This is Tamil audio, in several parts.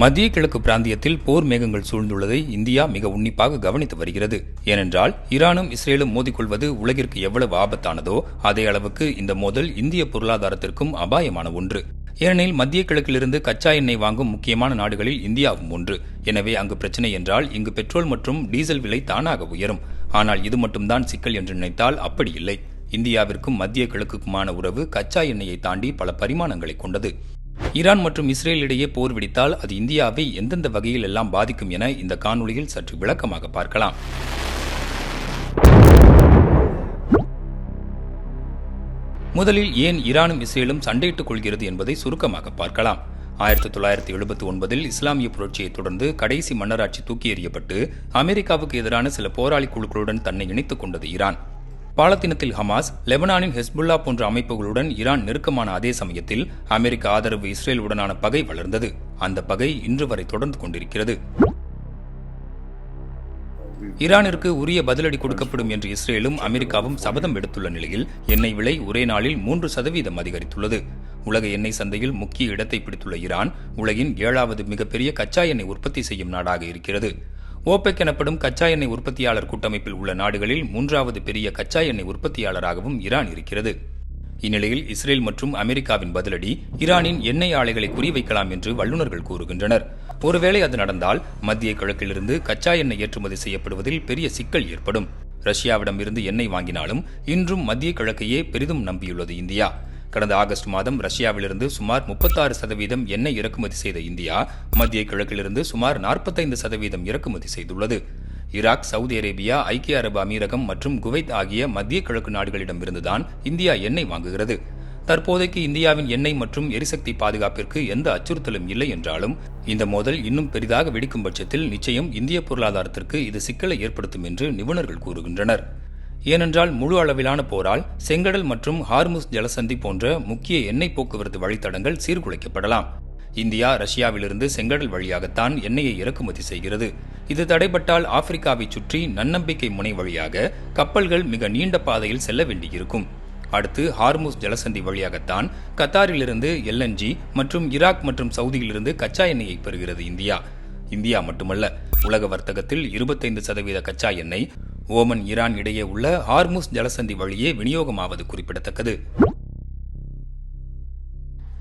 மத்திய கிழக்கு பிராந்தியத்தில் போர் மேகங்கள் சூழ்ந்துள்ளதை இந்தியா மிக உன்னிப்பாக கவனித்து வருகிறது. ஏனென்றால் ஈரானும் இஸ்ரேலும் மோதிக்கொள்வது உலகிற்கு எவ்வளவு ஆபத்தானதோ அதே அளவுக்கு இந்த மோதல் இந்திய பொருளாதாரத்திற்கும் அபாயமான ஒன்று. ஏனெனில் மத்திய கிழக்கிலிருந்து கச்சா எண்ணெய் வாங்கும் முக்கியமான நாடுகளில் இந்தியாவும் ஒன்று. எனவே அங்கு பிரச்சனை என்றால் இங்கு பெட்ரோல் மற்றும் டீசல் விலை தானாக உயரும். ஆனால் இது மட்டும்தான் சிக்கல் என்று நினைத்தால் அப்படி இல்லை. இந்தியாவிற்கும் மத்திய கிழக்குக்குமான உறவு கச்சா எண்ணெயை தாண்டி பல பரிமாணங்களை கொண்டது. ஈரான் மற்றும் இஸ்ரேல் இடையே போர் வெடித்தால் அது இந்தியாவை எந்தெந்த வகையில் எல்லாம் பாதிக்கும் என இந்த காணொளியில் சற்று விளக்கமாக பார்க்கலாம். முதலில் ஏன் ஈரானும் இஸ்ரேலும் சண்டையிட்டுக் கொள்கிறது என்பதை சுருக்கமாக பார்க்கலாம். ஆயிரத்தி தொள்ளாயிரத்தி எழுபத்தி ஒன்பதில் இஸ்லாமிய புரட்சியை தொடர்ந்து கடைசி மன்னராட்சி தூக்கி எறியப்பட்டு அமெரிக்காவுக்கு எதிரான சில போராளி குழுக்களுடன் தன்னை இணைத்துக் கொண்டது ஈரான். பாலத்தினத்தில் ஹமாஸ் லெபனானின் ஹெஸ்புல்லா போன்ற அமைப்புகளுடன் ஈரான் நெருக்கமான அதே சமயத்தில் அமெரிக்க ஆதரவு இஸ்ரேல் உடனான பகை வளர்ந்தது. அந்த பகை இன்று வரை தொடர்ந்து கொண்டிருக்கிறது. ஈரானிற்கு உரிய பதிலடி கொடுக்கப்படும் என்று இஸ்ரேலும் அமெரிக்காவும் சபதம் எடுத்துள்ள நிலையில் எண்ணெய் விலை ஒரே நாளில் மூன்று சதவீதம் அதிகரித்துள்ளது. உலக எண்ணெய் சந்தையில் முக்கிய இடத்தை பிடித்துள்ள ஈரான் உலகின் ஏழாவது மிகப்பெரிய கச்சா எண்ணெய் உற்பத்தி செய்யும் நாடாக இருக்கிறது. ஓபெக் எனப்படும் கச்சா எண்ணெய் உற்பத்தியாளர் கூட்டமைப்பில் உள்ள நாடுகளில் மூன்றாவது பெரிய கச்சா எண்ணெய் உற்பத்தியாளராகவும் ஈரான் இருக்கிறது. இந்நிலையில் இஸ்ரேல் மற்றும் அமெரிக்காவின் பதிலடி ஈரானின் எண்ணெய் ஆலைகளை குறிவைக்கலாம் என்று வல்லுநர்கள் கூறுகின்றனர். ஒருவேளை அது நடந்தால் மத்திய கிழக்கிலிருந்து கச்சா எண்ணெய் ஏற்றுமதி செய்யப்படுவதில் பெரிய சிக்கல் ஏற்படும். ரஷ்யாவிடம் இருந்து எண்ணெய் வாங்கினாலும் இன்றும் மத்திய கிழக்கையே பெரிதும் நம்பியுள்ளது இந்தியா. கடந்த ஆகஸ்ட் மாதம் ரஷ்யாவிலிருந்து சுமார் முப்பத்தாறு சதவீதம் எண்ணெய் இறக்குமதி செய்த இந்தியா மத்திய கிழக்கிலிருந்து சுமார் நாற்பத்தைந்து சதவீதம் இறக்குமதி செய்துள்ளது. ஈராக் சவுதி அரேபியா ஐக்கிய அரபு அமீரகம் மற்றும் குவைத் ஆகிய மத்திய கிழக்கு நாடுகளிடமிருந்துதான் இந்தியா எண்ணெய் வாங்குகிறது. தற்போதைக்கு இந்தியாவின் எண்ணெய் மற்றும் எரிசக்தி பாதுகாப்பிற்கு எந்த அச்சுறுத்தலும் இல்லை என்றாலும் இந்த மோதல் இன்னும் பெரிதாக வெடிக்கும் பட்சத்தில் நிச்சயம் இந்திய பொருளாதாரத்திற்கு இது சிக்கலை ஏற்படுத்தும் என்று நிபுணர்கள் கூறுகின்றனர். ஏனென்றால் முழு அளவிலான போரால் செங்கடல் மற்றும் ஹார்முஸ் ஜலசந்தி போன்ற முக்கிய எண்ணெய் போக்குவரத்து வழித்தடங்கள் சீர்குலைக்கப்படலாம். இந்தியா ரஷ்யாவிலிருந்து செங்கடல் வழியாகத்தான் எண்ணெயை இறக்குமதி செய்கிறது. இது தடைபட்டால் ஆப்பிரிக்காவை சுற்றி நன்னம்பிக்கை முனை வழியாக கப்பல்கள் மிக நீண்ட பாதையில் செல்ல வேண்டியிருக்கும். அடுத்து ஹார்முஸ் ஜலசந்தி வழியாகத்தான் கத்தாரிலிருந்து எல்என்ஜி மற்றும் ஈராக் மற்றும் சவுதியிலிருந்து கச்சா எண்ணெயை பெறுகிறது இந்தியா. இந்தியா மட்டுமல்ல உலக வர்த்தகத்தில் இருபத்தைந்து சதவீத கச்சா எண்ணெய் ஓமன் ஈரான் இடையே உள்ள ஹார்முஸ் ஜலசந்தி வழியே விநியோகமாவது குறிப்பிடத்தக்கது.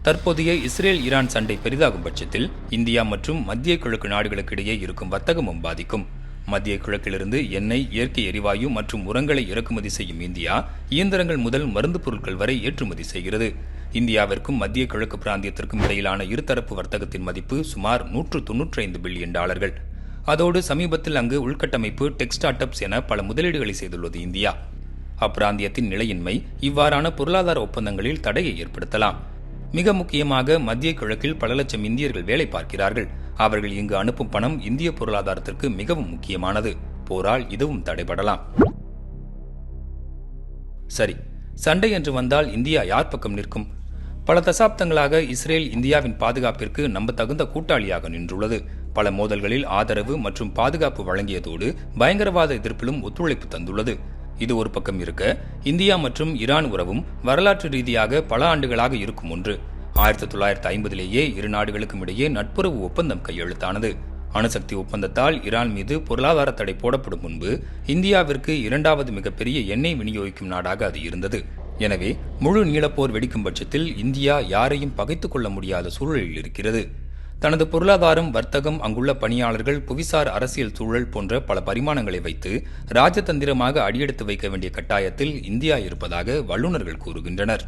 தற்போதைய இஸ்ரேல் ஈரான் சண்டை பெரிதாகும் பட்சத்தில் இந்தியா மற்றும் மத்திய கிழக்கு நாடுகளுக்கு இடையே இருக்கும் வர்த்தகமும் பாதிக்கும். மத்திய கிழக்கிலிருந்து எண்ணெய் இயற்கை எரிவாயு மற்றும் உரங்களை இறக்குமதி செய்யும் இந்தியா இயந்திரங்கள் முதல் மருந்து பொருட்கள் வரை ஏற்றுமதி செய்கிறது. இந்தியாவிற்கும் மத்திய கிழக்கு பிராந்தியத்திற்கும் இடையிலான இருதரப்பு வர்த்தகத்தின் மதிப்பு சுமார் நூற்று தொன்னூற்றி ஐந்து பில்லியன் டாலர்கள். அதோடு சமீபத்தில் அங்கு உள்கட்டமைப்பு டெக் ஸ்டார்ட் அப்ஸ் என பல முதலீடுகளை செய்துள்ளது இந்தியா. அப்பிராந்தியத்தின் நிலையின்மை இவ்வாறான பொருளாதார ஒப்பந்தங்களில் தடையை ஏற்படுத்தலாம். மிக முக்கியமாக மத்திய கிழக்கில் பல லட்சம் இந்தியர்கள் வேலை பார்க்கிறார்கள். அவர்கள் இங்கு அனுப்பும் பணம் இந்திய பொருளாதாரத்திற்கு மிகவும் முக்கியமானது. போரால் இதுவும் தடைபடலாம். சரி சண்டை என்று வந்தால் இந்தியா யார் பக்கம் நிற்கும்? பல தசாப்தங்களாக இஸ்ரேல் இந்தியாவின் பாதுகாப்பிற்கு நம்ப தகுந்த கூட்டாளியாக நின்றுள்ளது. பல மோதல்களில் ஆதரவு மற்றும் பாதுகாப்பு வழங்கியதோடு பயங்கரவாத எதிர்ப்பிலும் ஒத்துழைப்பு தந்துள்ளது. இது ஒரு பக்கம் இருக்க இந்தியா மற்றும் ஈரான் உறவும் வரலாற்று ரீதியாக பல ஆண்டுகளாக இருக்கும் ஒன்று. ஆயிரத்தி தொள்ளாயிரத்தி ஐம்பதிலேயே இரு நாடுகளுக்கும் இடையே நட்புறவு ஒப்பந்தம் கையெழுத்தானது. அணுசக்தி ஒப்பந்தத்தால் ஈரான் மீது பொருளாதார தடை போடப்படும் முன்பு இந்தியாவிற்கு இரண்டாவது மிகப்பெரிய எண்ணெய் விநியோகிக்கும் நாடாக அது இருந்தது. எனவே முழு நீளப்போர் வெடிக்கும் பட்சத்தில் இந்தியா யாரையும் பகைத்துக் கொள்ள முடியாத சூழலில் இருக்கிறது. தனது பொருளாதாரம் வர்த்தகம் அங்குள்ள பணியாளர்கள் புவிசார் அரசியல் சூழல் போன்ற பல பரிமாணங்களை வைத்து ராஜதந்திரமாக அடியெடுத்து வைக்க வேண்டிய கட்டாயத்தில் இந்தியா இருப்பதாக வல்லுநர்கள் கூறுகின்றனர்.